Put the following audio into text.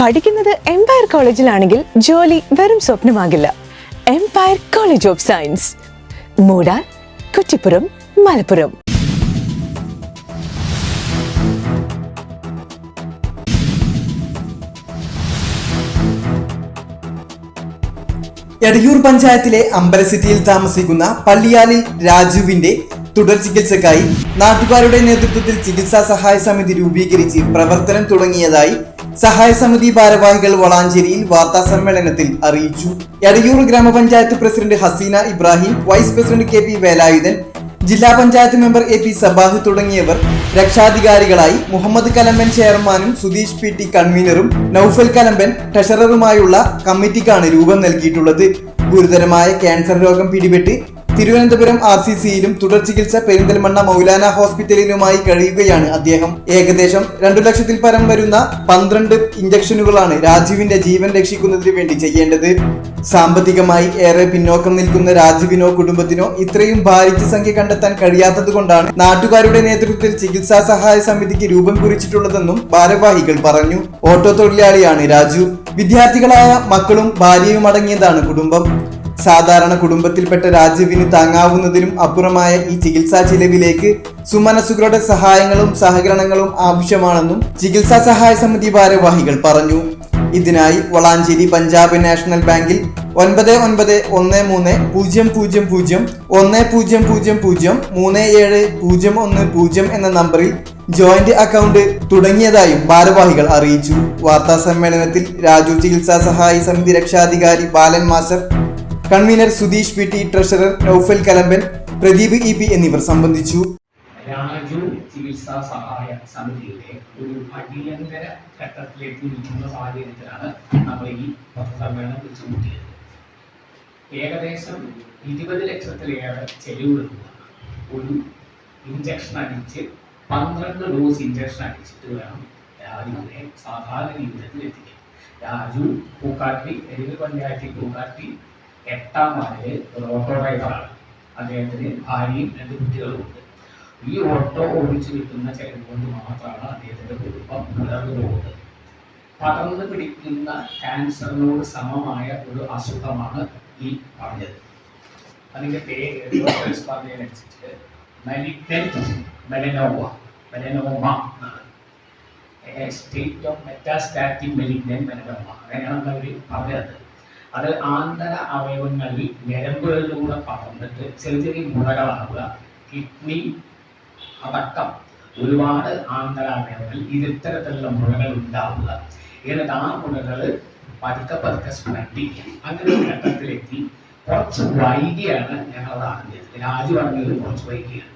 പഠിക്കുന്നത് എംപയർ കോളേജിലാണെങ്കിൽ ജോലി വെറും സ്വപ്നമാകില്ല. Empire College of Science Moodal Kuttippuram Malappuram. Edayur പഞ്ചായത്തിലെ അമ്പലസിറ്റിയിൽ താമസിക്കുന്ന പള്ളിയാലിൽ രാജുവിന്റെ തുടർ ചികിത്സക്കായി നാട്ടുകാരുടെ നേതൃത്വത്തിൽ ചികിത്സാ സഹായ സമിതി രൂപീകരിച്ച് പ്രവർത്തനം തുടങ്ങിയതായി സഹായ സമിതി ഭാരവാഹികൾ വളാഞ്ചേരിയിൽ വാർത്താ സമ്മേളനത്തിൽ അറിയിച്ചു. എടയൂർ ഗ്രാമപഞ്ചായത്ത് president Haseena Ibrahim vice president K P Velayudhan ജില്ലാ panchayat member A P Sabah തുടങ്ങിയവർ രക്ഷാധികാരികളായി മുഹമ്മദ് കലമ്പൻ ചെയർമാനും സുധീഷ് പി ടി കൺവീനറും നൌഫൽ കലമ്പൻ ട്രഷററുമായുള്ള കമ്മിറ്റിക്കാണ് രൂപം നൽകിയിട്ടുള്ളത്. ഗുരുതരമായ ക്യാൻസർ രോഗം പിടിപെട്ട് തിരുവനന്തപുരം ആർ സി സിയിലും തുടർ ചികിത്സ പെരിന്തൽമണ്ണ മൗലാന ഹോസ്പിറ്റലിലുമായി കഴിയുകയാണ് അദ്ദേഹം. ഏകദേശം രണ്ടു ലക്ഷത്തിൽ പരം വരുന്ന പന്ത്രണ്ട് ഇഞ്ചക്ഷനുകളാണ് രാജീവിന്റെ ജീവൻ രക്ഷിക്കുന്നതിന് വേണ്ടി ചെയ്യേണ്ടത്. സാമ്പത്തികമായി ഏറെ പിന്നോക്കം നിൽക്കുന്ന രാജീവിനോ കുടുംബത്തിനോ ഇത്രയും ഭാരിച്ച സംഖ്യ കണ്ടെത്താൻ കഴിയാത്തതുകൊണ്ടാണ് നാട്ടുകാരുടെ നേതൃത്വത്തിൽ ചികിത്സാ സഹായ സമിതിക്ക് രൂപം കുറിച്ചിട്ടുള്ളതെന്നും ഭാരവാഹികൾ പറഞ്ഞു. ഓട്ടോ തൊഴിലാളിയാണ് രാജു. വിദ്യാർത്ഥികളായ മക്കളും ഭാര്യയും അടങ്ങിയതാണ് കുടുംബം. സാധാരണ കുടുംബത്തിൽപ്പെട്ട രാജീവിന് താങ്ങാവുന്നതിനും അപ്പുറമായ ഈ ചികിത്സാ ചിലവിലേക്ക് സുമനസുകളുടെ സഹായങ്ങളും സഹകരണങ്ങളും ആവശ്യമാണെന്നും ചികിത്സാ സഹായ സമിതി ഭാരവാഹികൾ പറഞ്ഞു. ഇതിനായി വളാഞ്ചേരി പഞ്ചാബ് നാഷണൽ ബാങ്കിൽ ഒൻപത് ഒൻപത് ഒന്ന് മൂന്ന് പൂജ്യം പൂജ്യം പൂജ്യം ഒന്ന് പൂജ്യം പൂജ്യം പൂജ്യം മൂന്ന് ഏഴ് പൂജ്യം ഒന്ന് പൂജ്യം എന്ന നമ്പറിൽ ജോയിന്റ് അക്കൗണ്ട് തുടങ്ങിയതായും ഭാരവാഹികൾ അറിയിച്ചു. വാർത്താ സമ്മേളനത്തിൽ രാജു ചികിത്സാ സഹായ സമിതി രക്ഷാധികാരി Balan master convener Sudheesh P T treasurer Noufal Kalamban Pradeep E P എന്നിവർ സംബന്ധിച്ചു. രാജു ചികിത്സാ സഹായ സമിതിയുടെ ഒരു അടിയന്തര ഘട്ടത്തിലേക്ക് നിൽക്കുന്ന സാഹചര്യത്തിലാണ് നമ്മൾ ഈ പത്രസമ്മേളനം വിളിച്ചു കൂട്ടിയത് ഏകദേശം ഇരുപത് ലക്ഷത്തിലേറെ ചെലവ് ഒരു ഇഞ്ചക്ഷൻ അടിച്ച് പന്ത്രണ്ട് ഡോസ് ഇഞ്ചക്ഷൻ അടിച്ചിട്ട് വേണം രാജുവിനെ സാധാരണ ജീവിതത്തിൽ എത്തിക്കാൻ. രാജു പൂക്കാട്ടി എരിവ് പഞ്ചായത്തിൽ പൂക്കാട്ടി എട്ടാം വാർഡിലെ ഒരു ഓട്ടോ ഡ്രൈവറാണ്. അദ്ദേഹത്തിന് ഭാര്യയും രണ്ട് കുട്ടികളുമുണ്ട് ഈ ഓട്ടോ ഓടിച്ചു കിട്ടുന്ന ചെലവ് കൊണ്ട് മാത്രമാണ് അദ്ദേഹത്തിന്റെ കുടുംബം പുലർന്നു പോകുന്നത്. പടർന്നു പിടിക്കുന്ന ക്യാൻസറിനോട് സമമായ ഒരു അസുഖമാണ് ഈ പറഞ്ഞത്. അതിന്റെ പേര് അനുസരിച്ചിട്ട് state of metastatic malignant melanoma അങ്ങനെയാണ് അവർ പറഞ്ഞത്. അത് ആന്തര അവയവങ്ങളിൽ ഞരമ്പുകളിലൂടെ പടർന്നിട്ട് ചെറിയ ചെറിയ മുഴകളാവുക കിഡ്നി അടക്കം ഒരുപാട് ആന്തര അവയവങ്ങളിൽ ഇത്തരത്തിലുള്ള മുഴകൾ ഉണ്ടാവുക. എന്നിട്ട് ആ മുഴകൾ പതുക്കെ പതുക്കെ സ്പ്രെഡ് അങ്ങനെ ഒരു ഘട്ടത്തിലെത്തി കുറച്ച് വൈകിയാണ് ഞങ്ങൾ അത് അറിഞ്ഞത് രാജു പറഞ്ഞത് കുറച്ച് വൈകിയാണ്.